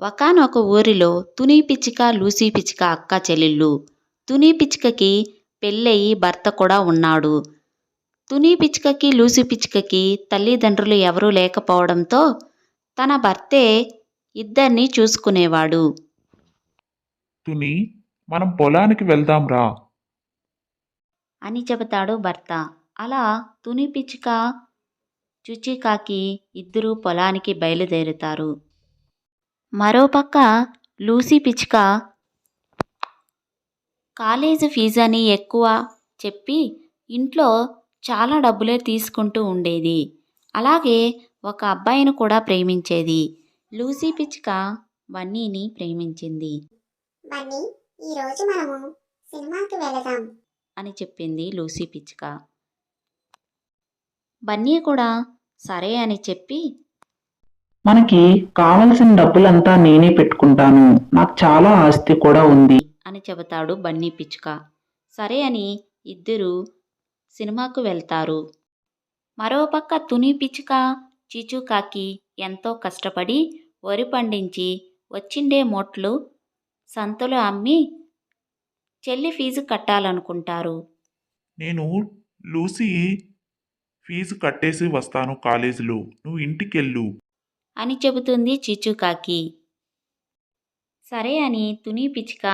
ఒకానొక ఊరిలో తుని పిచ్చుక లూసీ పిచ్చుక అక్క చెల్లెళ్ళు. తుని పిచ్చుకకి పెళ్ళయి భర్త కూడా ఉన్నాడు. తుని పిచ్చుకకి లూసీ పిచ్చుకకి తల్లిదండ్రులు ఎవరూ లేకపోవడంతో తన భర్తే ఇద్దరిని చూసుకునేవాడు. తుని మనం పొలానికి వెళ్దాం రా. అని చెబుతాడు భర్త. అలా తుని పిచ్చుక చుచికాకి ఇద్దరూ పొలానికి బయలుదేరుతారు. మరోపక్క లూసీ పిచ్చుక. కాలేజీ ఫీజు అని ఎక్కువ చెప్పి ఇంట్లో చాలా డబ్బులే తీసుకుంటూ ఉండేది. అలాగే ఒక అబ్బాయిని కూడా ప్రేమించేది. లూసీ పిచ్చుక బన్నీని ప్రేమించింది. బన్నీ ఈరోజు మనము సినిమాకి వెళదాం. అని చెప్పింది లూసీ పిచ్చుక. బన్నీ కూడా సరే అని చెప్పి మనకి కావలసిన డబ్బులంతా నేనే పెట్టుకుంటాను. నాకు చాలా ఆస్తి కూడా ఉంది. అని చెబుతాడు బన్నీ పిచ్చుక. సరే అని ఇద్దరు సినిమాకు వెళ్తారు. మరోపక్క తుని పిచ్చుక చీచుకాకి ఎంతో కష్టపడి వరి పండించి వచ్చిండే మొట్లు సంతలో అమ్మి చెల్లి ఫీజు కట్టాలనుకుంటారు. నేను లూసీ ఫీజు కట్టేసి వస్తాను కాలేజీలో. నువ్వు ఇంటికెళ్ళు. అని చెబుతుంది చీచుకాకి సరే అని తుని పిచ్చుక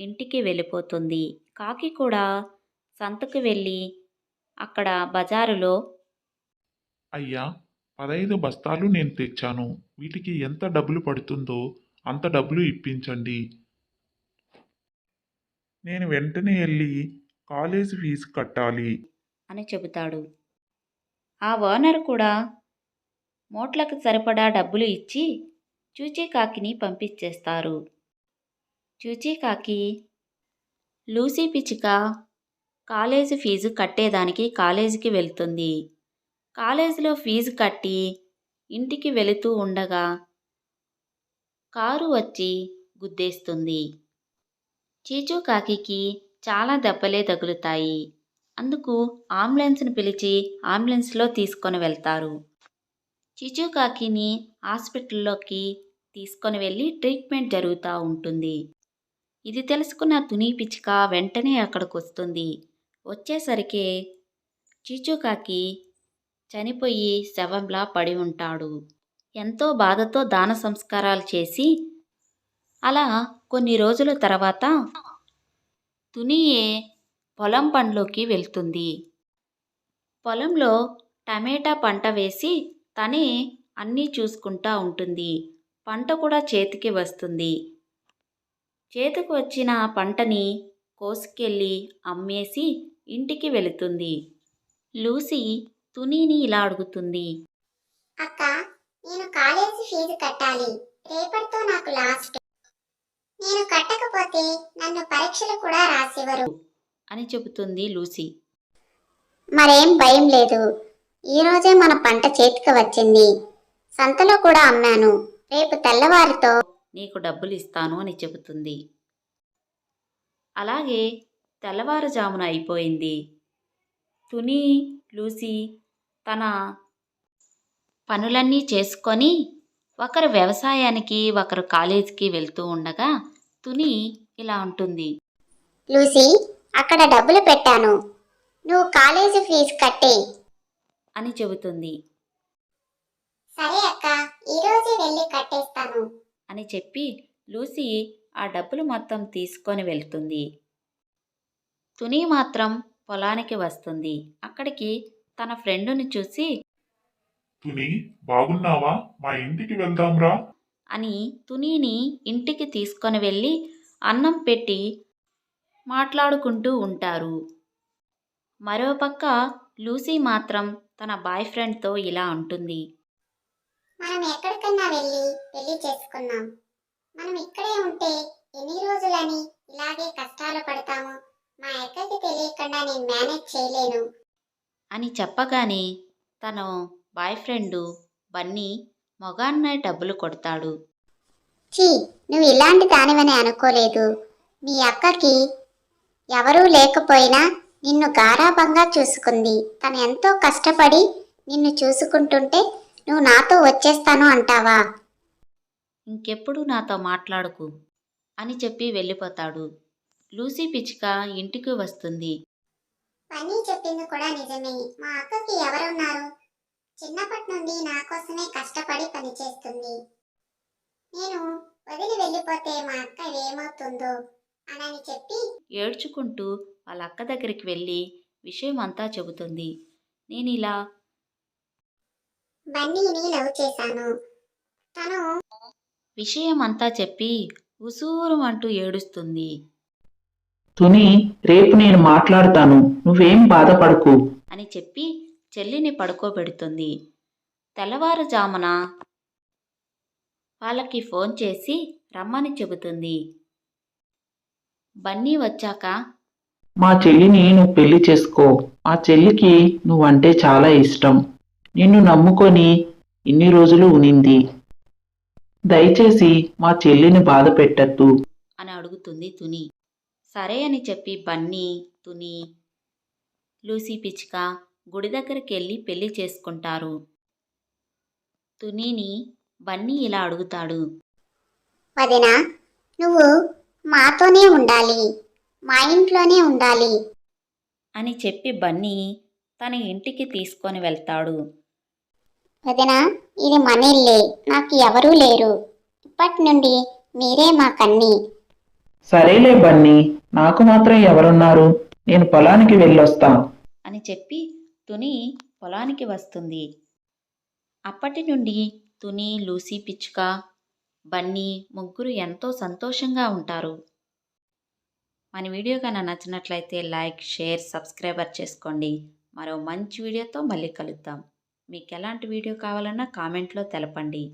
ఇంటికి వెళ్ళిపోతుంది. కాకి కూడా సంతకు వెళ్ళి అక్కడ బజారులో అయ్యా పదహైదు బస్తాలు నేను తెచ్చాను. వీటికి ఎంత డబ్బులు పడుతుందో అంత డబ్బులు ఇప్పించండి. నేను వెంటనే వెళ్ళి కాలేజీ ఫీజు కట్టాలి. అని చెబుతాడు. ఆ ఓనర్ కూడా మూట్లకు సరిపడా డబ్బులు ఇచ్చి చూచీకాకిని పంపించేస్తారు. చూచీకాకి లూసీ పిచ్చిక కాలేజీ ఫీజు కట్టేదానికి కాలేజీకి వెళ్తుంది. కాలేజీలో ఫీజు కట్టి ఇంటికి వెళుతూ ఉండగా కారు వచ్చి గుద్దేస్తుంది. చీచూకాకి చాలా దెబ్బలే తగులుతాయి. అందుకు అంబులెన్స్ను పిలిచి అంబులెన్స్లో తీసుకొని వెళ్తారు. చిచుకాకిని హాస్పిటల్లోకి తీసుకొని వెళ్ళి ట్రీట్మెంట్ జరుగుతూ ఉంటుంది. ఇది తెలుసుకున్న తుని పిచ్చుక వెంటనే అక్కడికి వస్తుంది. వచ్చేసరికి చిచుకాకి చనిపోయి శవంలా పడి ఉంటాడు. ఎంతో బాధతో దాన సంస్కారాలు చేసి అలా కొన్ని రోజుల తర్వాత తునియే పొలం పనిలోకి వెళ్తుంది. పొలంలో టమేటా పంట వేసి తనే అన్నీ చూసుకుంటా ఉంటుంది. పంట కూడా చేతికి వస్తుంది. చేతికి వచ్చిన పంటని కోసుకెళ్ళి అమ్మేసి ఇంటికి వెళుతుంది. లూసీ తునీని ఇలా అడుగుతుంది. అక్క నేను కాలేజీ ఫీజు కట్టాలి. రేపటితో నాకు లాస్ట్. నేను కట్టకపోతే నన్ను పరీక్షలు కూడా రాసివ్వరు. అని చెబుతుంది లూసీ. మరేం భయం లేదు. ఈ రోజే మన పంట చేతికి వచ్చింది. సంతలో కూడా అమ్మాను. రేపు తెల్లవారితో నీకు డబ్బులు ఇస్తాను అని చెబుతుంది. అలాగే తెల్లవారుజామున అయిపోయింది. తుని లూసీ తన పనులన్నీ చేసుకొని ఒకరు వ్యవసాయానికి ఒకరు కాలేజీకి వెళ్తూ ఉండగా తుని ఇలా ఉంటుంది లూసీ అక్కడ డబ్బులు పెట్టాను. నువ్వు కాలేజీ ఫీజు కట్టే. అని చెబుతుంది. సరే అక్క ఈ రోజే వెళ్ళి కట్టేస్తాను. అని చెప్పి లూసీ ఆ డబ్బులు మొత్తం తీసుకొని వెళ్తుంది. తుని మాత్రం పొలానికి వస్తుంది. అక్కడికి తన ఫ్రెండుని చూసి తుని బాగున్నావా? మా ఇంటికి వెళ్దాంరా. అని తునీని ఇంటికి తీసుకొని వెళ్ళి అన్నం పెట్టి మాట్లాడుకుంటూ ఉంటారు. మరోపక్క లూసీ మాత్రం తన బాయ్ ఫ్రెండ్తో ఇలా అంటుంది. మనం ఎక్కడికన్నా వెళ్ళి పెళ్ళి చేసుకుందాం. మనం ఇక్కడే ఉంటే ఎన్ని రోజులని ఇలాగే కష్టాలు పడతాము మా ఎక్కడికి తెలియకుండా నేను మేనేజ్ చేయలేను. అని చెప్పగానే తను బాయ్ ఫ్రెండు బన్నీ మొగాన్న డబ్బులు కొడతాడు. చీ నువ్వు ఇలాంటి దానివని అనుకోలేదు. మీ అక్కకి ఎవరూ లేకపోయినా నిన్ను గారాబంగా చూసుకుంది. తను ఎంతో కష్టపడి నిన్ను చూసుకుంటుంటే నువ్వు నాతో వచ్చేస్తాను అంటావా? ఇంకెప్పుడు నాతో మాట్లాడుకు అని చెప్పి వెళ్ళిపోతాడు. లూసీ పిచ్చుక ఇంటికి వస్తుంది. పని చెప్పింది కూడా నిజమే. మా అక్కకి ఎవరున్నారు? చిన్నప్పటి నుండి నా కోసమే కష్టపడి పనిచేస్తుంది నేను వదిలి వెళ్ళిపోతే మా అక్క ఏమవుతుందో? అనని చెప్పి ఏడ్చుకుంటూ వాళ్ళ అక్క దగ్గరికి వెళ్ళి విషయం అంతా చెబుతుంది. నేను ఇలా బన్నీని లవ్ చేశాను. తను విషయం అంతా చెప్పి ఉసూరు అంటూ ఏడుస్తుంది. తుని రేపు నేను మాట్లాడతాను. నువ్వేం బాధపడకు. అని చెప్పి చెల్లిని పడుకోబెడుతుంది. తెల్లవారుజామున వాళ్ళకి ఫోన్ చేసి రమ్మని చెబుతుంది. బన్నీ వచ్చాక మా చెల్లిని నువ్వు పెళ్ళి చేసుకో. మా చెల్లికి నువ్వంటే చాలా ఇష్టం. నిన్ను నమ్ముకొని ఇన్ని రోజులు ఉనింది. దయచేసి మా చెల్లిని బాధ పెట్టద్దు. అని అడుగుతుంది తుని. సరే అని చెప్పి బన్నీ తుని లూసీ పిచ్చుక గుడి దగ్గరికి వెళ్ళి పెళ్ళి చేసుకుంటారు. తునిని బన్నీ ఇలా అడుగుతాడు. వదినా నువ్వు మాతోనే ఉండాలి. మా ఇంట్లోనే ఉండాలి. అని చెప్పి బన్నీ తన ఇంటికి తీసుకొని వెళ్తాడు. వదినా ఇది మన ఇల్లే. నాకు ఎవరూ లేరు. ఇప్పటి నుండి మీరే మా కన్ని. సరేలే బన్నీ నాకు మాత్రం ఎవరున్నారు? నేను పొలానికి వెళ్ళొస్తా. అని చెప్పి తుని పొలానికి వస్తుంది. అప్పటి నుండి తుని లూసీ పిచ్చుక బన్నీ ముగ్గురు ఎంతో సంతోషంగా ఉంటారు. మన వీడియో కన్నా నచ్చినట్లయితే లైక్ షేర్ సబ్స్క్రైబర్ చేసుకోండి. మరో మంచి వీడియోతో మళ్ళీ కలుద్దాం. మీకు ఎలాంటి వీడియో కావాలన్నా కామెంట్లో తెలపండి.